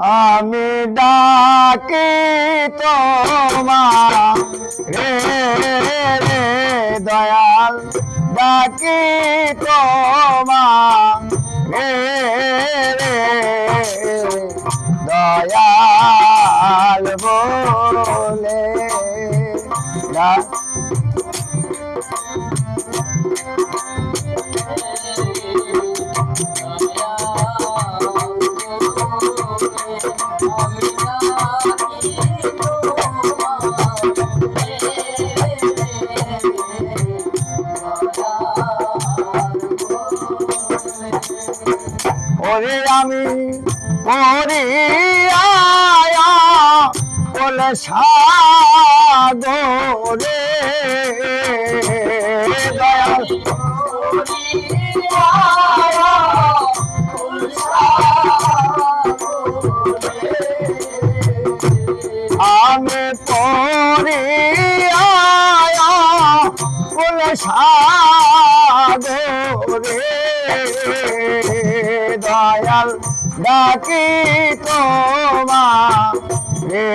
আমি ডাকি তোমার। রে রে দয়াল ডাকি তোমার। রে রে দয়াল। ওরে আমি ওরে আয়া বলে সাগরে। দয়াল আমি দয়াল ডাকি তোমা। রে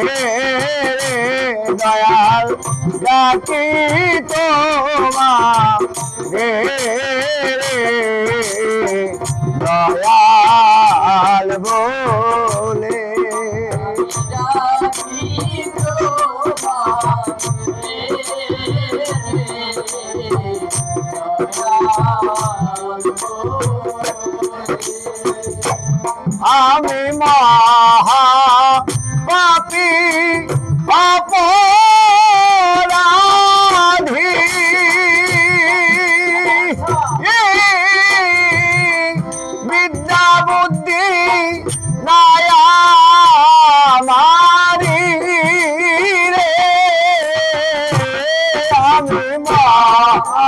দয়াল ডাকি তোমা। রে দয়াল বলে আমি মহা পাপি অপরাধী বিদ্যা বুদ্ধি নায়া রে। আমি মহা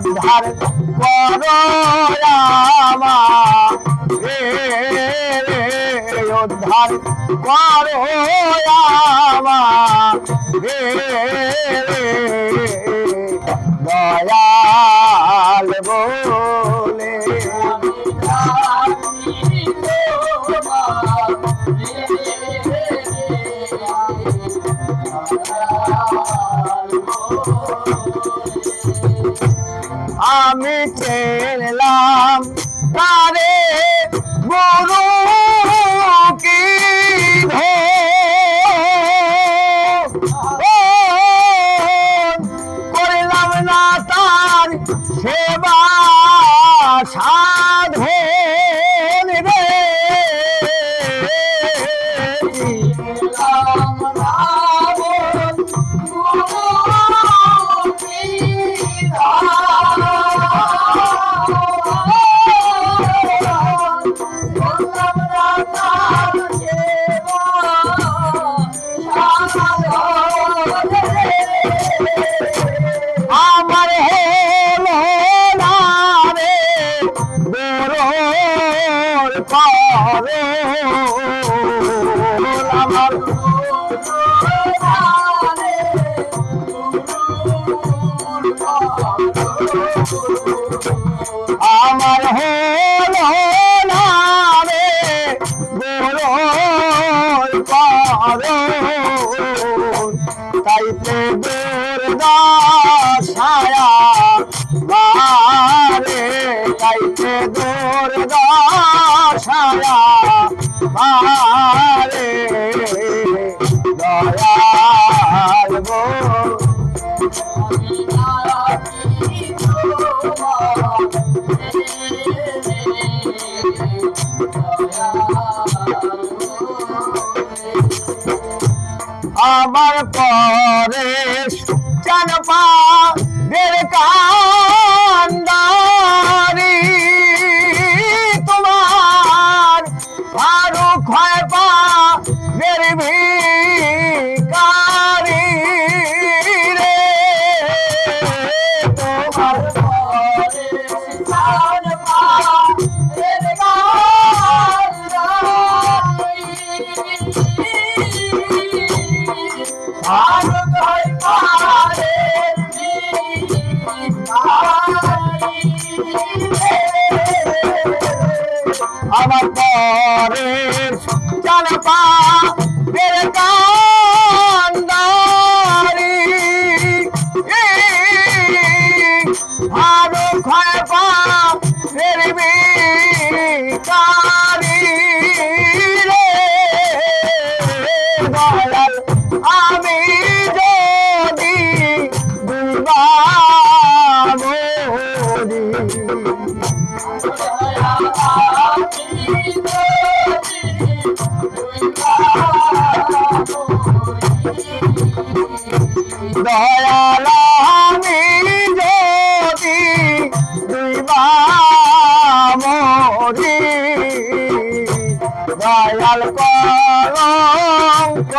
উদ্ধার করো রে উদ্ধার করো রে দয়াল বলে আমি চেনলাম তারে গরু কি করলাম আমার হল হলো রে বেরোর করে আমার পরে জানপা কান্দারি আমার পরে চালপা বের কান্দারি ভারত হয় পা বের বিকারি রে। দয়াল দয়াল কলঙ্ক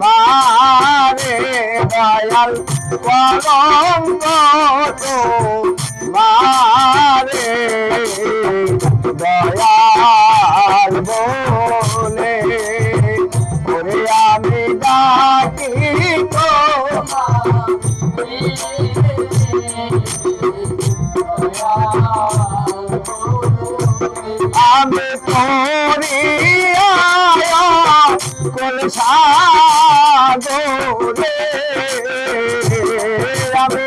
মারে দয়াল কলঙ্ক মারে দয়াল বলে ওরে আমি ডাকি তো আমি করিয়া কলসা গোরে আমি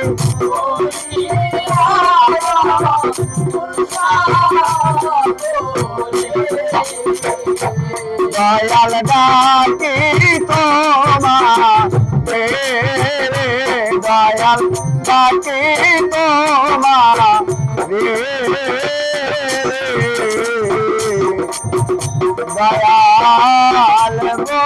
দয়াল ডাকি তোমা রে দয়াল ডাকি তোমা బయాలమో